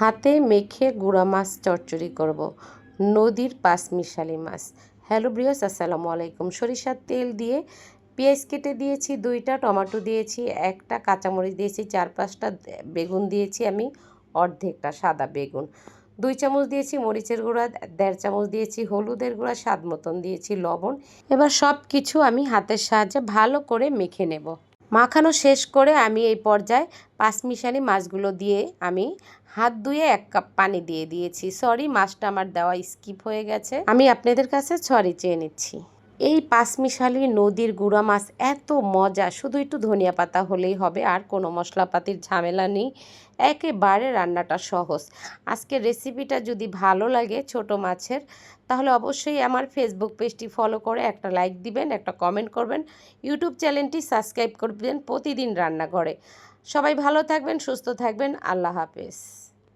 হাতে মেখে গুঁড়া মাছ চচ্চড়ি করব। নদীর পাঁচমিশালি মাছ। হ্যালো ব্রিয়স আসসালামু আলাইকুম। সরিষার তেল দিয়ে পেঁয়াজ কেটে দিয়েছি, দুইটা টমেটো দিয়েছি, একটা কাঁচামরিচ দিয়েছি, চার পাঁচটা বেগুন দিয়েছি আমি, অর্ধেকটা সাদা বেগুন। দুই চামচ দিয়েছি মরিচের গুঁড়া, দেড় চামচ দিয়েছি হলুদের গুঁড়া, স্বাদ মতন দিয়েছি লবণ। এবার সব কিছু আমি হাতের সাহায্যে ভালো করে মেখে নেব। মাখানো শেষ করে আমি এই পর্যায়ে পাঁচমিশালি মাছগুলো দিয়ে আমি হাত ধুয়ে এক কাপ পানি দিয়ে দিয়েছি। সরি, মাছটা আমার দেওয়া স্কিপ হয়ে গেছে। আমি আপনাদের কাছে সরি চেয়ে নিচ্ছি। এই পাঁচমিশালি নদীর গুঁড়া মাছ এত মজা। শুধু একটু ধনিয়া পাতা হলেই হবে, আর কোনো মশলাপাতির ঝামেলা নেই। একেবারে রান্নাটা সহজ। আজকের রেসিপিটা যদি ভালো লাগে ছোট মাছের, তাহলে অবশ্যই আমার ফেসবুক পেজটি ফলো করে একটা লাইক দিবেন, একটা কমেন্ট করবেন ইউটিউব চ্যানেলটি সাবস্ক্রাইব করবেন প্রতিদিন রান্না করে সবাই ভালো থাকবেন, সুস্থ থাকবেন, আল্লাহ হাফেজ।